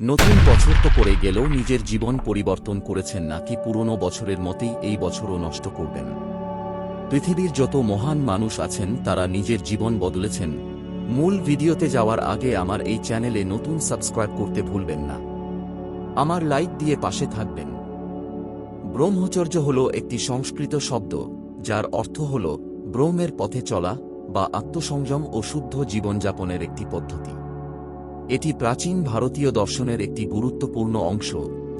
নতুন বছর তো করে গেলেও নিজের জীবন পরিবর্তন করেছেন নাকি পুরনো বছরের মতেই এই বছরও নষ্ট করবেন। পৃথিবীর যত মহান মানুষ আছেন, তারা নিজের জীবন বদলেছেন। মূল ভিডিওতে যাওয়ার আগে আমার এই চ্যানেলে নতুন সাবস্ক্রাইব করতে ভুলবেন না। আমার লাইক দিয়ে পাশে থাকবেন। ব্রহ্মচর্য হল একটি সংস্কৃত শব্দ, যার অর্থ হল ব্রহ্মের পথে চলা বা আত্মসংযম ও শুদ্ধ জীবনযাপনের একটি পদ্ধতি। এটি প্রাচীন ভারতীয় দর্শনের একটি গুরুত্বপূর্ণ অংশ,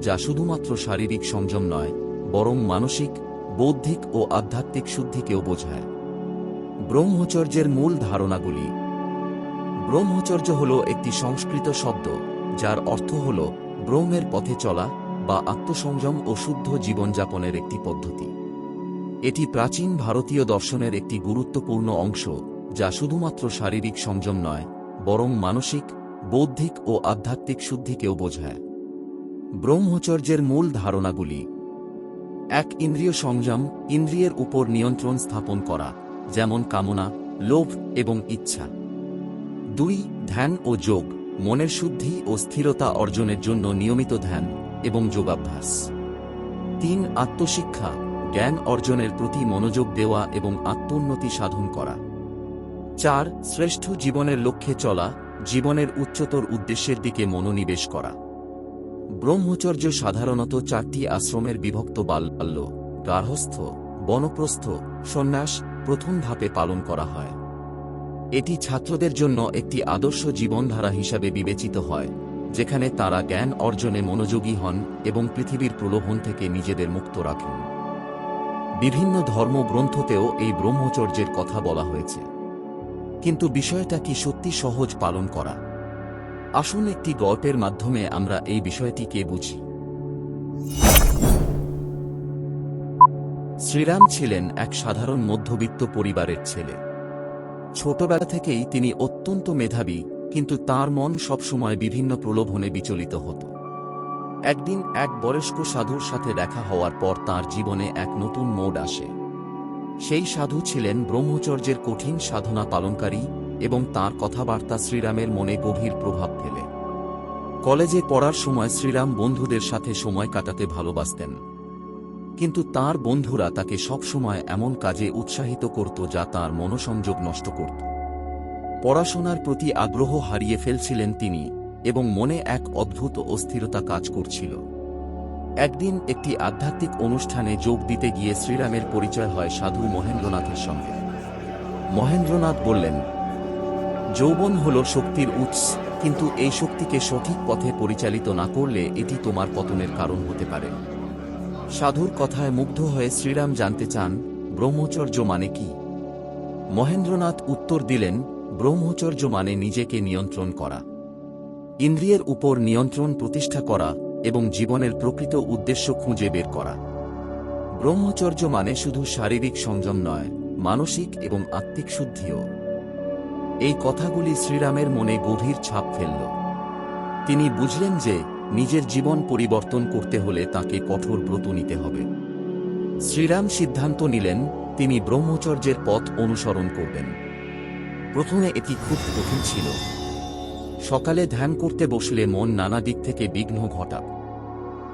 যা শুধুমাত্র শারীরিক সংযম নয়, বরং মানসিক, বৌদ্ধিক ও আধ্যাত্মিক শুদ্ধিকেও বোঝায়। ব্রহ্মচর্যের মূল ধারণাগুলি। ব্রহ্মচর্য হল একটি সংস্কৃত শব্দ, যার অর্থ হল ব্রহ্মের পথে চলা বা আত্মসংযম ও শুদ্ধ জীবনযাপনের একটি পদ্ধতি। এটি প্রাচীন ভারতীয় দর্শনের একটি গুরুত্বপূর্ণ অংশ, যা শুধুমাত্র শারীরিক সংযম নয়, বরং মানসিক বৌদ্ধিক ও আধ্যাত্মিক শুদ্ধিকেও বোঝায়। ব্রহ্মচর্যের মূল ধারণাগুলি। এক ইন্দ্রিয় সংযম, ইন্দ্রিয়ের উপর নিয়ন্ত্রণ স্থাপন করা, যেমন কামনা, লোভ এবং ইচ্ছা। দুই, ধ্যান ও যোগ, মনের শুদ্ধি ও স্থিরতা অর্জনের জন্য নিয়মিত ধ্যান এবং যোগাভ্যাস। তিন, আত্মশিক্ষা, জ্ঞান অর্জনের প্রতি মনোযোগ দেওয়া এবং আত্মোন্নতি সাধন করা। চার, শ্রেষ্ঠ জীবনের লক্ষ্যে চলা জীবনের উচ্চতর উদ্দেশ্যের দিকে মনোনিবেশ করা। ব্রহ্মচর্য সাধারণত চারটি আশ্রমের বিভক্ত বাল্য, গার্হস্থ, বনপ্রস্থ, সন্ন্যাস, প্রথম ধাপে পালন করা হয়। এটি ছাত্রদের জন্য একটি আদর্শ জীবনধারা হিসাবে বিবেচিত হয়, যেখানে তারা জ্ঞান অর্জনে মনোযোগী হন এবং পৃথিবীর প্রলোভন থেকে নিজেদের মুক্ত রাখেন। বিভিন্ন ধর্মগ্রন্থতেও এই ব্রহ্মচর্যের কথা বলা হয়েছে। কিন্তু বিষয়টা কি সত্যি সহজ পালন করা? আসুন একটি গল্পের মাধ্যমে আমরা এই বিষয়টিকে বুঝি। শ্রীরাম ছিলেন এক সাধারণ মধ্যবিত্ত পরিবারের ছেলে। ছোটবেলা থেকেই তিনি অত্যন্ত মেধাবী, কিন্তু তার মন সবসময় বিভিন্ন প্রলোভনে বিচলিত হতো। একদিন এক বয়স্ক সাধুর সাথে দেখা হওয়ার পর তার জীবনে এক নতুন মোড আসে। সেই সাধু ছিলেন ব্রহ্মচর্যের কঠিন সাধনা পালনকারী এবং তার কথাবার্তা শ্রীরামের মনে গভীর প্রভাব ফেলে। কলেজে পড়ার সময় শ্রীরাম বন্ধুদের সাথে সময় কাটাতে ভালোবাসতেন। কিন্তু তার বন্ধুরা তাকে সবসময় এমন কাজে উৎসাহিত করত যা তার মনোসংযোগ নষ্ট করত। পড়াশোনার প্রতি আগ্রহ হারিয়ে ফেলছিলেন তিনি এবং মনে এক অদ্ভুত অস্থিরতা কাজ করছিল। একদিন একটি আধ্যাত্মিক অনুষ্ঠানে যোগ দিতে গিয়ে শ্রীরামের পরিচয় হয় সাধু মহেন্দ্রনাথের সঙ্গে। মহেন্দ্রনাথ বললেন, যৌবন হল শক্তির উৎস, কিন্তু এই শক্তিকে সঠিক পথে পরিচালিত না করলে এটি তোমার পতনের কারণ হতে পারে সাধুর কথায় মুগ্ধ হয়ে শ্রীরাম জানতে চান, ব্রহ্মচর্য মানে কি? মহেন্দ্রনাথ উত্তর দিলেন, ব্রহ্মচর্য মানে নিজেকে নিয়ন্ত্রণ করা। ইন্দ্রিয়ের উপর নিয়ন্ত্রণ প্রতিষ্ঠা করা এবং জীবনের প্রকৃত উদ্দেশ্য খুঁজে বের করা। ব্রহ্মচর্য মানে শুধু শারীরিক সংযম নয়, মানসিক এবং আত্মিক শুদ্ধিও। এই কথাগুলি শ্রীরামের মনে গভীর ছাপ ফেলল। তিনি বুঝলেন যে নিজের জীবন পরিবর্তন করতে হলে তাকে কঠোর ব্রত নিতে হবে। শ্রীরাম সিদ্ধান্ত নিলেন, তিনি ব্রহ্মচর্যের পথ অনুসরণ করবেন। প্রথমে এটি খুব কঠিন ছিল। সকালে ধ্যান করতে বসলে মন নানা দিক থেকে বিঘ্ন ঘটা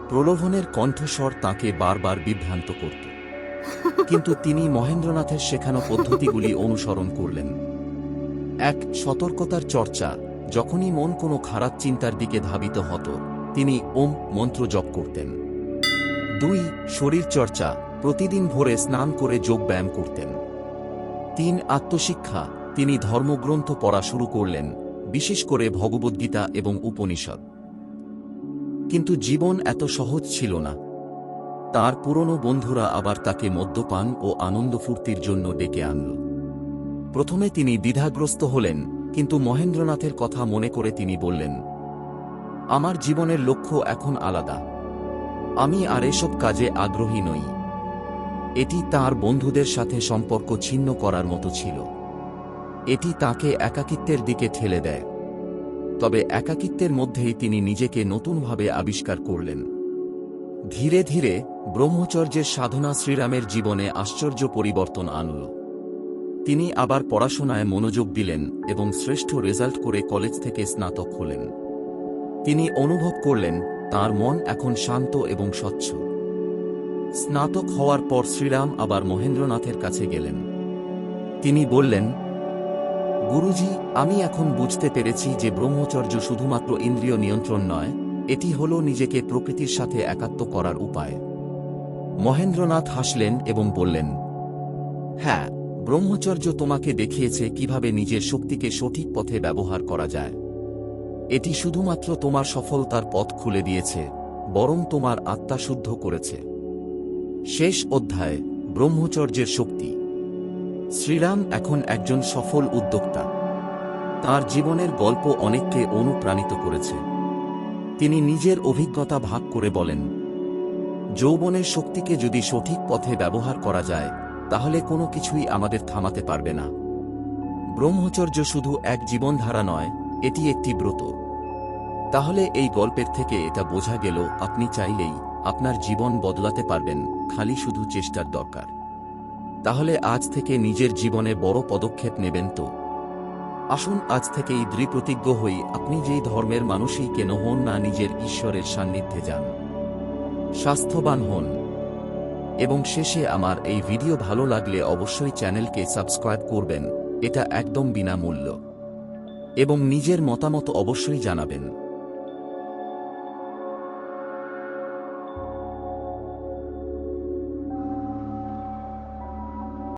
প্রলোভনের কণ্ঠস্বর তাকে বারবার বিভ্রান্ত করত। কিন্তু তিনি মহেন্দ্রনাথের শেখানো পদ্ধতিগুলি অনুসরণ করলেন। এক সতর্কতার চর্চা, যখনই মন কোনো খারাপ চিন্তার দিকে ধাবিত হতো, তিনি ওম মন্ত্র জপ করতেন। দুই, শরীর চর্চা, প্রতিদিন ভোরে স্নান করে যোগ ব্যায়াম করতেন। তিন, আত্মশিক্ষা, তিনি ধর্মগ্রন্থ পড়া শুরু করলেন, বিশেষ করে ভগবদ্গীতা এবং উপনিষদ। কিন্তু জীবন এত সহজ ছিল না। তার পুরনো বন্ধুরা আবার তাকে মদ্যপান ও আনন্দ ফুর্তির জন্য ডেকে আনল। প্রথমে তিনি দ্বিধাগ্রস্ত হলেন, কিন্তু মহেন্দ্রনাথের কথা মনে করে তিনি বললেন, আমার জীবনের লক্ষ্য এখন আলাদা। আমি আর এসব কাজে আগ্রহী নই। এটি তার বন্ধুদের সাথে সম্পর্ক ছিন্ন করার মতো ছিল। এটি তাকে একাকিত্বের দিকে ঠেলে দেয়। তবে একাকিত্বের মধ্যেই তিনি নিজেকে নতুনভাবে আবিষ্কার করলেন। ধীরে ধীরে ব্রহ্মচর্যের সাধনা শ্রীরামের জীবনে আশ্চর্য পরিবর্তন আনল। তিনি আবার পড়াশোনায় মনোযোগ দিলেন এবং শ্রেষ্ঠ রেজাল্ট করে কলেজ থেকে স্নাতক হলেন। তিনি অনুভব করলেন, তার মন এখন শান্ত এবং স্বচ্ছ। স্নাতক হওয়ার পর শ্রীরাম আবার মহেন্দ্রনাথের কাছে গেলেন। তিনি বললেন গুরুজি, আমি এখন বুঝতে পেরেছি যে ব্রহ্মচর্য শুধুমাত্র ইন্দ্রিয় নিয়ন্ত্রণ নয়, এটি হল নিজেকে প্রকৃতির সাথে একাত্ম করার উপায়। মহেন্দ্রনাথ হাসলেন এবং বললেন হ্যাঁ ব্রহ্মচর্য তোমাকে দেখিয়েছে কীভাবে নিজের শক্তিকে সঠিক পথে ব্যবহার করা যায়। এটি শুধুমাত্র তোমার সফলতার পথ খুলে দিয়েছে, বরং তোমার আত্মা শুদ্ধ করেছে। শেষ অধ্যায়, ব্রহ্মচর্যের শক্তি। শ্রীরাম এখন একজন সফল উদ্যোক্তা। তার জীবনের গল্প অনেককে অনুপ্রাণিত করেছে। তিনি নিজের অভিজ্ঞতা ভাগ করে বলেন, যৌবনের শক্তিকে যদি সঠিক পথে ব্যবহার করা যায়, তাহলে কোনো কিছুই আমাদের থামাতে পারবে না। ব্রহ্মচর্য শুধু এক জীবনধারা নয়, এটি একটি ব্রত। তাহলে এই গল্পের থেকে এটা বোঝা গেল, আপনি চাইলেই আপনার জীবন বদলাতে পারবেন, খালি শুধু চেষ্টার দরকার। তাহলে আজ থেকে নিজের জীবনে বড় পদক্ষেপ নেবেন তো। আসুন আজ থেকেই দৃঢ়প্রতিজ্ঞ হই, আপনি যেই ধর্মের মানুষই কেন হন না নিজের ঈশ্বরের সান্নিধ্যে যান। স্বাস্থ্যবান হন। এবং শেষে আমার এই ভিডিও ভালো লাগলে অবশ্যই চ্যানেলকে সাবস্ক্রাইব করবেন, এটা একদম বিনামূল্য। এবং নিজের মতামত অবশ্যই জানাবেন।